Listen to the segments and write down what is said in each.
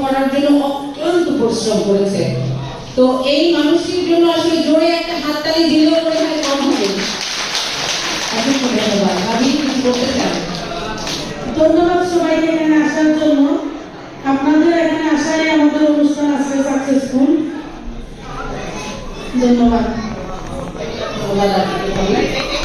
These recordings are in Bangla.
করার জন্য অক্লান্ত পরিশ্রম করেছে। তো এই মানুষটির জন্য আসলে জোরে একটা হাততালি দিলেও মনে হয় কম হবে। অসংখ্য ধন্যবাদ আমি কিছু বলতে চাই। ধন্যবাদ সবাইকে এখানে আসার জন্য। আপনাদের এখানে আসায় আমাদের অনুষ্ঠান আছে সাকসেসফুল ধন্যবাদ। ধন্যবাদ আপনাকে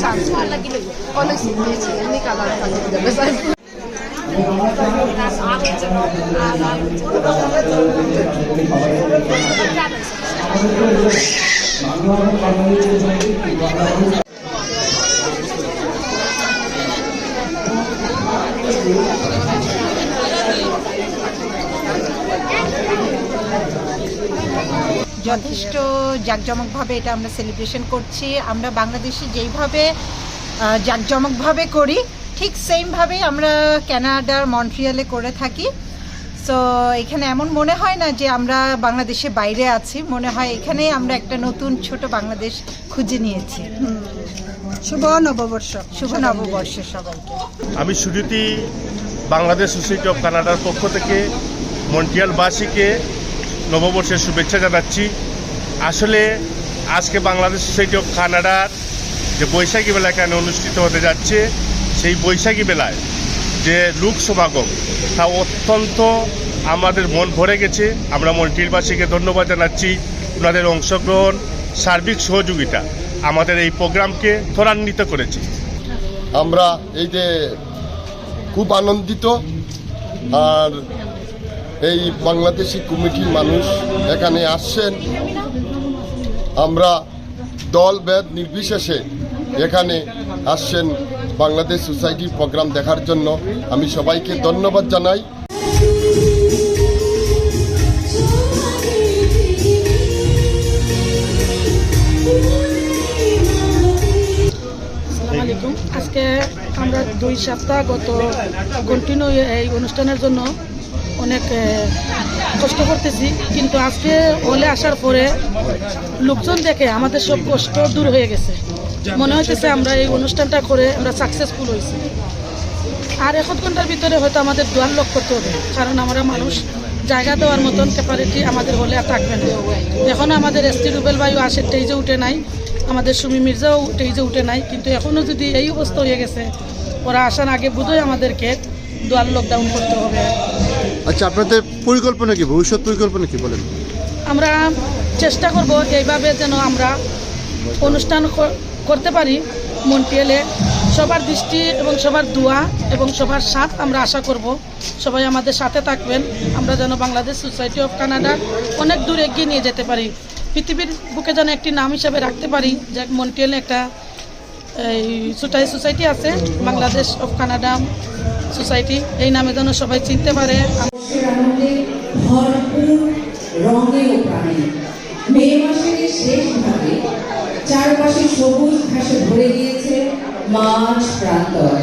chance for like you know, honestly teaching and make a lot of fun with them as I Thank you. যথেষ্ট জাঁকজমকভাবে এটা আমরা সেলিব্রেশন করছি। আমরা বাংলাদেশে যেইভাবে জাঁকজমকভাবে করি ঠিক সেমভাবেই আমরা কানাডার মন্ট্রিয়ালে করে থাকি। সো এখানে এমন মনে হয় না যে আমরা বাংলাদেশে বাইরে আছি। মনে হয় এখানেই আমরা একটা নতুন ছোট বাংলাদেশ খুঁজে নিয়েছি। শুভ নববর্ষ। শুভ নববর্ষ সবাইকে। আমি শুরুতেই বাংলাদেশ সোসাইটি অফ কানাডার পক্ষ থেকে মন্ট্রিয়ালবাসীকে নববর্ষের শুভেচ্ছা জানাচ্ছি। আসলে আজকে বাংলাদেশ সোসাইটি অফ কানাডার যে বৈশাখী মেলা এখানে অনুষ্ঠিত হতে যাচ্ছে, সেই বৈশাখী মেলায় যে লোক সমাগম, তা অত্যন্ত আমাদের মন ভরে গেছে। আমরা মন্ট্রিয়ালবাসীকে ধন্যবাদ জানাচ্ছি, ওনাদের অংশগ্রহণ, সার্বিক সহযোগিতা আমাদের এই প্রোগ্রামকে ত্বরান্বিত করেছে। আমরা এই যে খুব আনন্দিত, আর এই বাংলাদেশি কমিটির মানুষ এখানে আসছেন। আমরা দল বেদ নির্বিশেষে এখানে আসছেন বাংলাদেশ সোসাইটির প্রোগ্রাম দেখার জন্য। আমি সবাইকে ধন্যবাদ জানাই। আজকে আমরা দুই সপ্তাহ গত কন্টিনিউ এই অনুষ্ঠানের জন্য অনেক কষ্ট করতেছি। কিন্তু আজকে হলে আসার পরে লোকজন দেখে আমাদের সব কষ্ট দূর হয়ে গেছে। মনে হইতেছে আমরা এই অনুষ্ঠানটা করে আমরা সাকসেসফুল হয়েছি আর এক ঘণ্টার ভিতরে হয়তো আমাদের দুয়ার লক করতে হবে। কারণ আমরা মানুষ, জায়গা দেওয়ার মতন ক্যাপারিটি আমাদের হলে আর থাকবে না। এখনও আমাদের এস টি রুবেল বায়ু আসে টেজে উঠে নাই। আমাদের সুমি মির্জাও টেজে উঠে নাই। কিন্তু এখনও যদি এই অবস্থা হয়ে গেছে, ওরা আসার আগে বোধহয় আমাদেরকে দুয়ার লকডাউন করতে হবে। আচ্ছা আপনাদের পরিকল্পনা কি? ভবিষ্যৎ পরিকল্পনা কি বলেন? আমরা চেষ্টা করব এইভাবে যেন আমরা অনুষ্ঠান করতে পারি মন্টিয়েলে সবার দৃষ্টি এবং সবার দোয়া এবং সবার সাথ আমরা আশা করব। সবাই আমাদের সাথে থাকবেন। আমরা যেন বাংলাদেশ সোসাইটি অফ কানাডা অনেক দূর এগিয়ে নিয়ে যেতে পারি। পৃথিবীর বুকে যেন একটি নাম হিসাবে রাখতে পারি, যে মন্টিয়েলে একটা এই সোসাই সোসাইটি আছে, বাংলাদেশ অফ কানাডা সোসাইটি এই নামে যেন সবাই চিনতে পারে। চারপাশে সবুজ ঘাসে ভরে গিয়েছে মাছ প্রান্তর।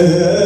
love.